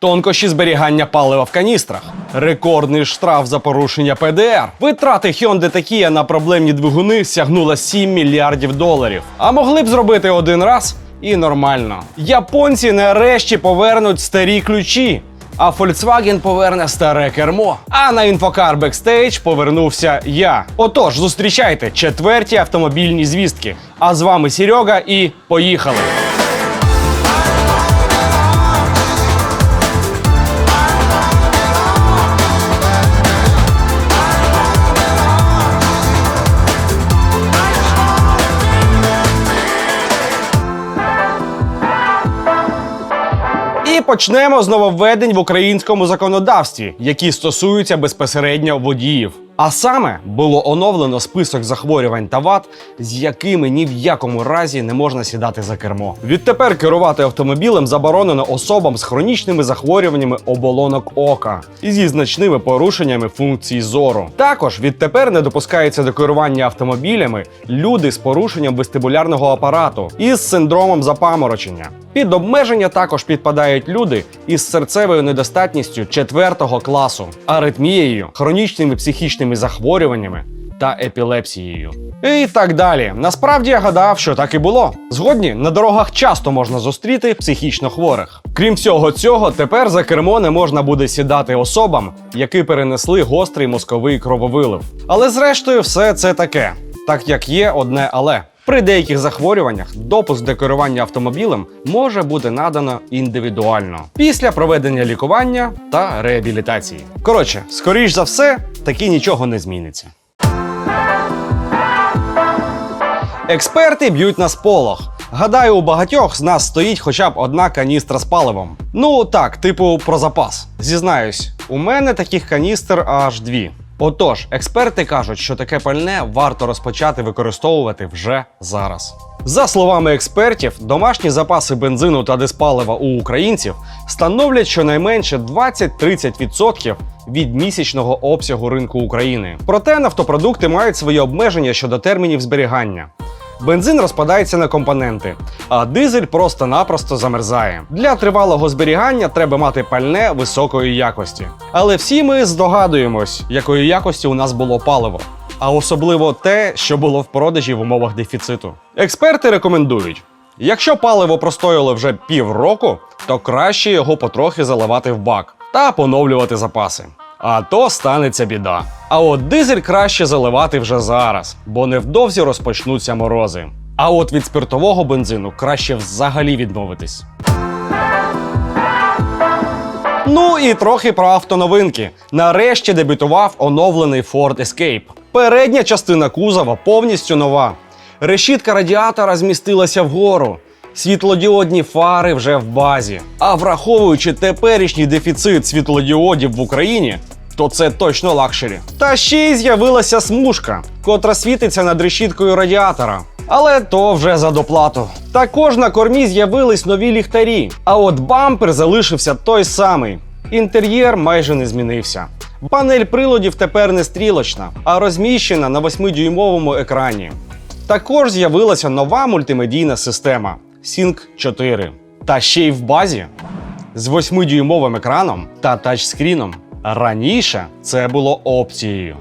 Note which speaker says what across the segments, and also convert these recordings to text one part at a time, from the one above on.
Speaker 1: Тонкощі зберігання палива в каністрах, рекордний штраф за порушення ПДР. Витрати Hyundai та Kia на проблемні двигуни сягнула 7 мільярдів доларів. А могли б зробити один раз і нормально. Японці нарешті повернуть старі ключі. А Volkswagen поверне старе кермо. А на інфокар Backstage повернувся я. Отож, зустрічайте четверті автомобільні звістки. А з вами Серега і поїхали. Почнемо з нововведень в українському законодавстві, які стосуються безпосередньо водіїв. А саме було оновлено список захворювань та вад, з якими ні в якому разі не можна сідати за кермо. Відтепер керувати автомобілем заборонено особам з хронічними захворюваннями оболонок ока і зі значними порушеннями функцій зору. Також відтепер не допускається до керування автомобілями люди з порушенням вестибулярного апарату і з синдромом запаморочення. Під обмеження також підпадають люди із серцевою недостатністю 4 класу, аритмією, хронічними психічними захворюваннями та епілепсією. І так далі. Насправді я гадав, що так і було. Згодні на дорогах часто можна зустріти психічно хворих. Крім всього цього, тепер за кермо не можна буде сідати особам, які перенесли гострий мозковий крововилив. Але зрештою, все це таке, так як є одне але. При деяких захворюваннях допуск до керування автомобілем може бути надано індивідуально після проведення лікування та реабілітації. Коротше, скоріш за все, таки нічого не зміниться. Експерти б'ють на сполох. Гадаю, у багатьох з нас стоїть хоча б одна каністра з паливом. Ну так, типу про запас. Зізнаюсь, у мене таких каністр аж дві. Отож, експерти кажуть, що таке пальне варто розпочати використовувати вже зараз. За словами експертів, домашні запаси бензину та диспалива у українців становлять щонайменше 20-30% від місячного обсягу ринку України. Проте нафтопродукти мають свої обмеження щодо термінів зберігання. Бензин розпадається на компоненти, а дизель просто-напросто замерзає. Для тривалого зберігання треба мати пальне високої якості. Але всі ми здогадуємось, якої якості у нас було паливо. А особливо те, що було в продажі в умовах дефіциту. Експерти рекомендують: якщо паливо простояло вже півроку, то краще його потрохи заливати в бак та поновлювати запаси. А то станеться біда. А от дизель краще заливати вже зараз, бо невдовзі розпочнуться морози. А от від спиртового бензину краще взагалі відмовитись. Ну і трохи про автоновинки. Нарешті дебютував оновлений Ford Escape. Передня частина кузова повністю нова. Решітка радіатора змістилася вгору. Світлодіодні фари вже в базі. А враховуючи теперішній дефіцит світлодіодів в Україні, то це точно лакшері. Та ще й з'явилася смужка, котра світиться над решіткою радіатора. Але то вже за доплату. Також на кормі з'явились нові ліхтарі. А от бампер залишився той самий. Інтер'єр майже не змінився. Панель приладів тепер не стрілочна, а розміщена на 8-дюймовому екрані. Також з'явилася нова мультимедійна система Sync 4. Та ще й в базі з 8-дюймовим екраном та тачскріном. Раніше це було опцією.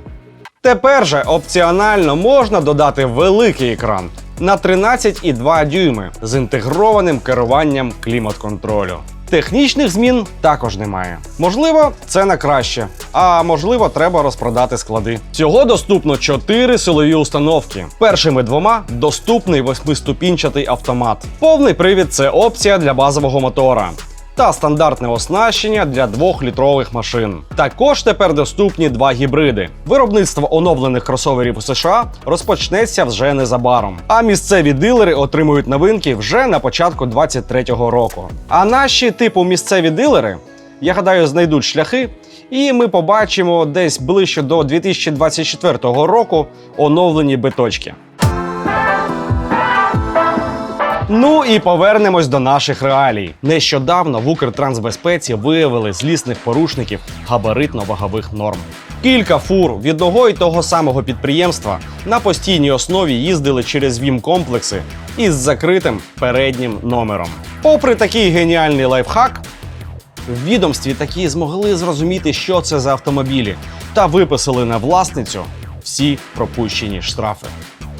Speaker 1: Тепер же опціонально можна додати великий екран на 13,2 дюйми з інтегрованим керуванням клімат-контролю. Технічних змін також немає. Можливо, це на краще, а можливо, треба розпродати склади. Всього доступно 4 силові установки. Першими двома доступний восьмиступінчатий автомат. Повний привід це опція для базового мотора та стандартне оснащення для 2-літрових машин. Також тепер доступні два гібриди. Виробництво оновлених кросоверів у США розпочнеться вже незабаром. А місцеві дилери отримують новинки вже на початку 2023 року. А наші типу місцеві дилери, я гадаю, знайдуть шляхи. І ми побачимо десь ближче до 2024 року оновлені биточки. Ну і повернемось до наших реалій. Нещодавно в Укртрансбезпеці виявили злісних порушників габаритно-вагових норм. Кілька фур від одного і того самого підприємства на постійній основі їздили через ВІМ-комплекси із закритим переднім номером. Попри такий геніальний лайфхак, В відомстві такі змогли зрозуміти, що це за автомобілі, та виписали на власницю всі пропущені штрафи.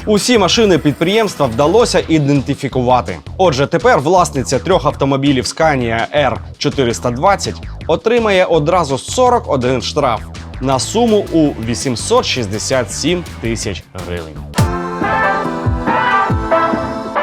Speaker 1: Усі машини підприємства вдалося ідентифікувати. Отже, тепер власниця трьох автомобілів Scania R420 отримає одразу 41 штраф на суму у 867 тисяч гривень.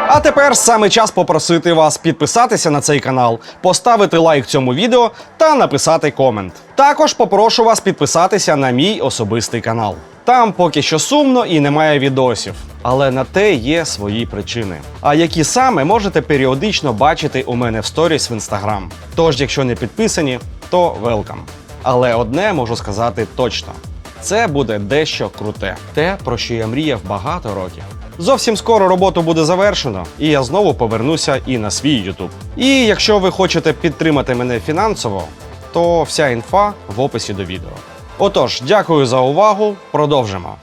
Speaker 1: А тепер саме час попросити вас підписатися на цей канал, поставити лайк цьому відео та написати комент. Також попрошу вас підписатися на мій особистий канал. Там поки що сумно і немає відосів, але на те є свої причини. А які саме можете періодично бачити у мене в сторіс в інстаграм. Тож, якщо не підписані, то велкам. Але одне можу сказати точно: це буде дещо круте, те, про що я мріяв багато років. Зовсім скоро роботу буде завершено, і я знову повернуся і на свій YouTube. І якщо ви хочете підтримати мене фінансово, то вся інфа в описі до відео. Отож, дякую за увагу. Продовжимо.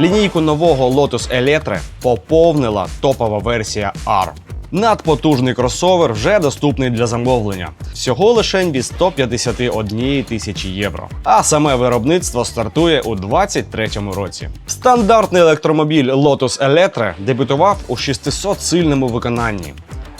Speaker 1: Лінійку нового Lotus Electre поповнила топова версія R. Надпотужний кросовер вже доступний для замовлення. Всього лише від 151 тисячі євро. А саме виробництво стартує у 2023 році. Стандартний електромобіль Lotus Electre дебютував у 600-сильному виконанні.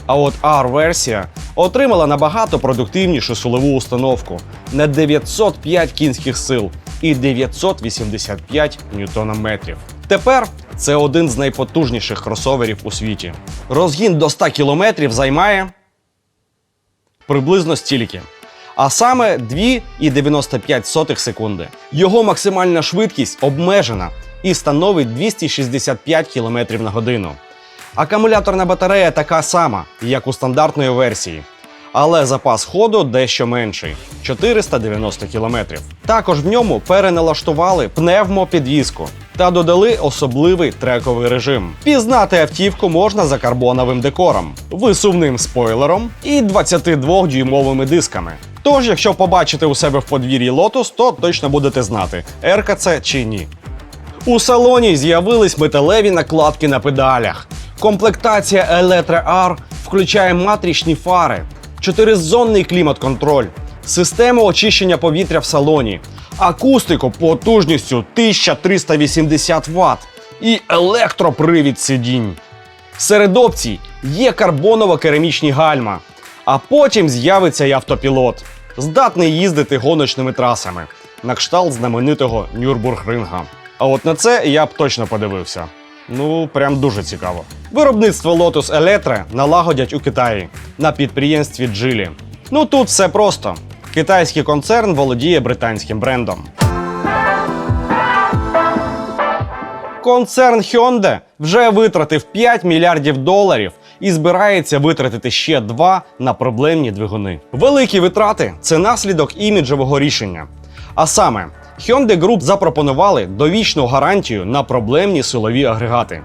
Speaker 1: А от R-версія отримала набагато продуктивнішу силову установку на 905 кінських сил і 985 ньютонометрів. Тепер це один з найпотужніших кросоверів у світі. Розгін до 100 км займає приблизно стільки. А саме 2,95 секунди. Його максимальна швидкість обмежена і становить 265 км на годину. Акумуляторна батарея така сама, як у стандартної версії, але запас ходу дещо менший 490 км. Також в ньому переналаштували пневмопідвізку та додали особливий трековий режим. Пізнати автівку можна за карбоновим декором, висувним спойлером і 22-дюймовими дисками. Тож, якщо побачите у себе в подвір'ї Lotus, то точно будете знати, ерка це чи ні. У салоні з'явились металеві накладки на педалях. Комплектація Electra R включає матричні фари, чотиризонний клімат-контроль, систему очищення повітря в салоні, акустику потужністю 1380 Вт і електропривід сидінь. Серед опцій є карбоново-керамічні гальма, а потім з'явиться й автопілот, здатний їздити гоночними трасами на кшталт знаменитого Нюрбургринга. А от на це я б точно подивився. Ну, прям дуже цікаво. Виробництво Lotus Electre налагодять у Китаї на підприємстві Джилі. Ну тут все просто. Китайський концерн володіє британським брендом. Концерн Hyundai вже витратив 5 мільярдів доларів і збирається витратити ще 2 на проблемні двигуни. Великі витрати це наслідок іміджового рішення. А саме, Hyundai Group запропонували довічну гарантію на проблемні силові агрегати.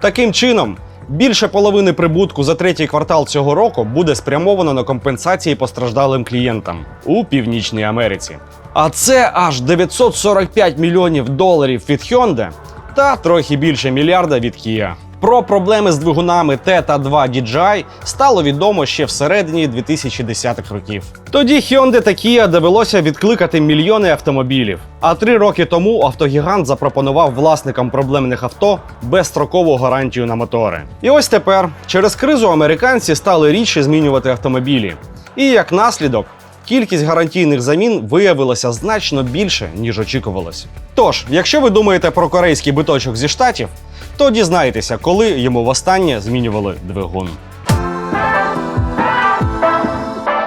Speaker 1: Таким чином, більше половини прибутку за третій квартал цього року буде спрямовано на компенсації постраждалим клієнтам у Північній Америці. А це аж 945 мільйонів доларів від Hyundai та трохи більше мільярда від Kia. Про проблеми з двигунами T та 2 DJI стало відомо ще всередині 2010-х років. Тоді Hyundai та Kia довелося відкликати мільйони автомобілів. А три роки тому автогігант запропонував власникам проблемних авто безстрокову гарантію на мотори. І ось тепер, через кризу американці стали рідше змінювати автомобілі. І як наслідок, кількість гарантійних замін виявилася значно більше, ніж очікувалось. Тож, якщо ви думаєте про корейський биточок зі штатів, то дізнайтеся, коли йому востаннє змінювали двигун.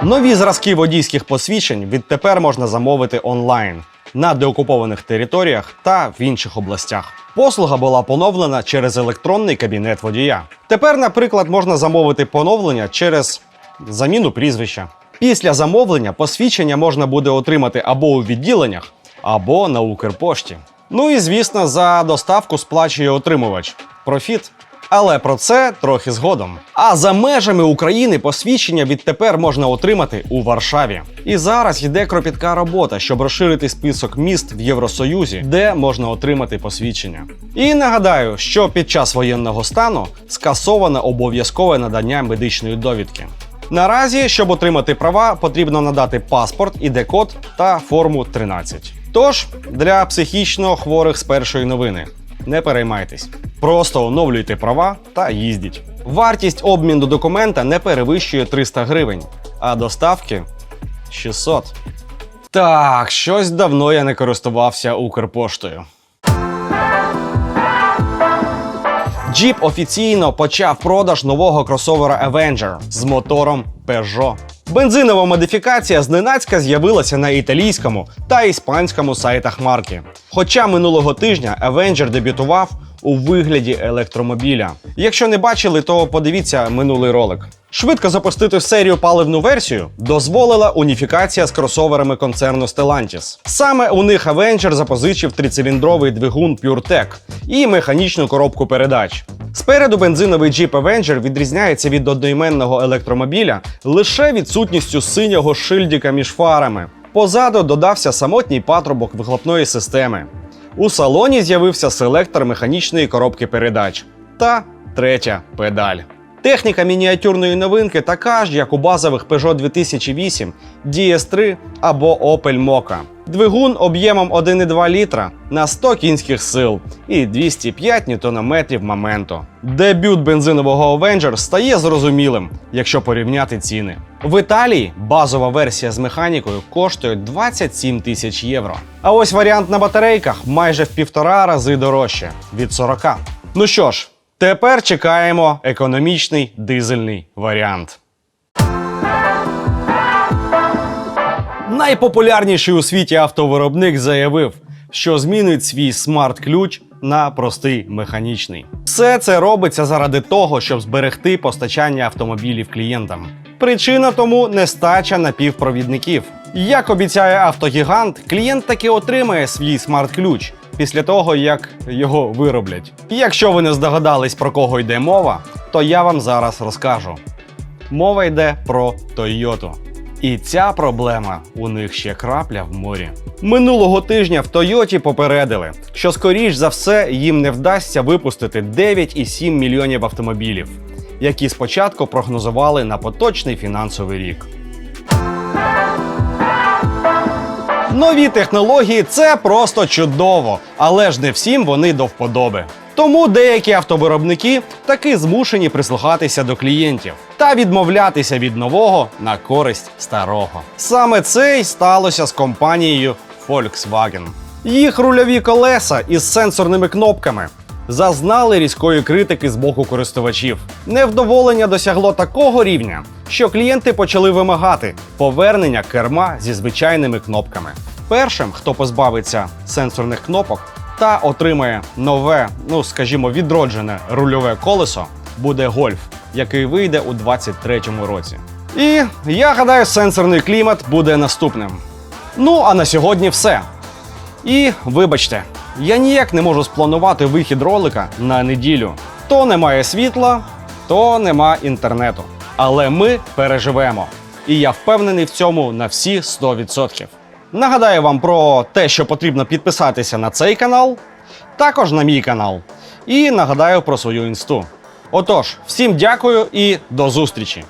Speaker 1: Нові зразки водійських посвідчень відтепер можна замовити онлайн на деокупованих територіях та в інших областях. Послуга була поновлена через електронний кабінет водія. Тепер, наприклад, можна замовити поновлення через заміну прізвища. Після замовлення посвідчення можна буде отримати або у відділеннях, або на Укрпошті. Ну і звісно, за доставку сплачує отримувач. Профіт. Але про це трохи згодом. А за межами України посвідчення відтепер можна отримати у Варшаві. І зараз йде кропітка робота, щоб розширити список міст в Євросоюзі, де можна отримати посвідчення. І нагадаю, що під час воєнного стану скасовано обов'язкове надання медичної довідки. Наразі, щоб отримати права, потрібно надати паспорт, ід-код та форму 13. Тож для психічно хворих з першої новини. Не переймайтесь, просто оновлюйте права та їздіть. Вартість обміну документа не перевищує 300 гривень, а доставки 600. Так, щось давно я не користувався Укрпоштою. Jeep офіційно почав продаж нового кросовера Avenger з мотором Peugeot. Бензинова модифікація зненацька з'явилася на італійському та іспанському сайтах марки. Хоча минулого тижня Avenger дебютував у вигляді електромобіля. Якщо не бачили, то подивіться минулий ролик. Швидко запустити серію паливну версію дозволила уніфікація з кросоверами концерну Stellantis. Саме у них Avenger запозичив трициліндровий двигун PureTech і механічну коробку передач. Спереду бензиновий Jeep Avenger відрізняється від одноіменного електромобіля лише відсутністю синього шильдика між фарами. Позаду додався самотній патрубок вихлопної системи. У салоні з'явився селектор механічної коробки передач та третя педаль. Техніка мініатюрної новинки така ж, як у базових Peugeot 2008, DS3 або Opel Mokka. Двигун об'ємом 1,2 літра на 100 кінських сил і 205 ньютонометрів моменту. Дебют бензинового Avenger стає зрозумілим, якщо порівняти ціни. В Італії базова версія з механікою коштує 27 тисяч євро. А ось варіант на батарейках майже в півтора рази дорожче від 40. Ну що ж, тепер чекаємо економічний дизельний варіант. Найпопулярніший у світі автовиробник заявив, що змінить свій смарт-ключ на простий механічний. Все це робиться заради того, щоб зберегти постачання автомобілів клієнтам. Причина тому нестача напівпровідників. Як обіцяє автогігант, клієнт таки отримає свій смарт-ключ після того, як його вироблять. Якщо ви не здогадались про кого йде мова, то я вам зараз розкажу. Мова йде про Toyota. І ця проблема у них ще крапля в морі. Минулого тижня в Тойоті попередили, що скоріш за все їм не вдасться випустити 9,7 мільйонів автомобілів, які спочатку прогнозували на поточний фінансовий рік. Нові технології це просто чудово, але ж не всім вони до вподоби. Тому деякі автовиробники таки змушені прислухатися до клієнтів та відмовлятися від нового на користь старого. Саме це й сталося з компанією Volkswagen. Їх рульові колеса із сенсорними кнопками зазнали різкої критики з боку користувачів. Невдоволення досягло такого рівня, що клієнти почали вимагати повернення керма зі звичайними кнопками. Першим, хто позбавиться сенсорних кнопок та отримає нове, ну скажімо, відроджене рульове колесо, буде гольф, який вийде у 2023 році. І я гадаю, сенсорний клімат буде наступним. Ну а на сьогодні все. І вибачте, я ніяк не можу спланувати вихід ролика на неділю. То немає світла, то нема інтернету. Але ми переживемо. І я впевнений в цьому на всі 100%. Нагадаю вам про те, що потрібно підписатися на цей канал, також на мій канал. І нагадаю про свою інсту. Отож, всім дякую і до зустрічі!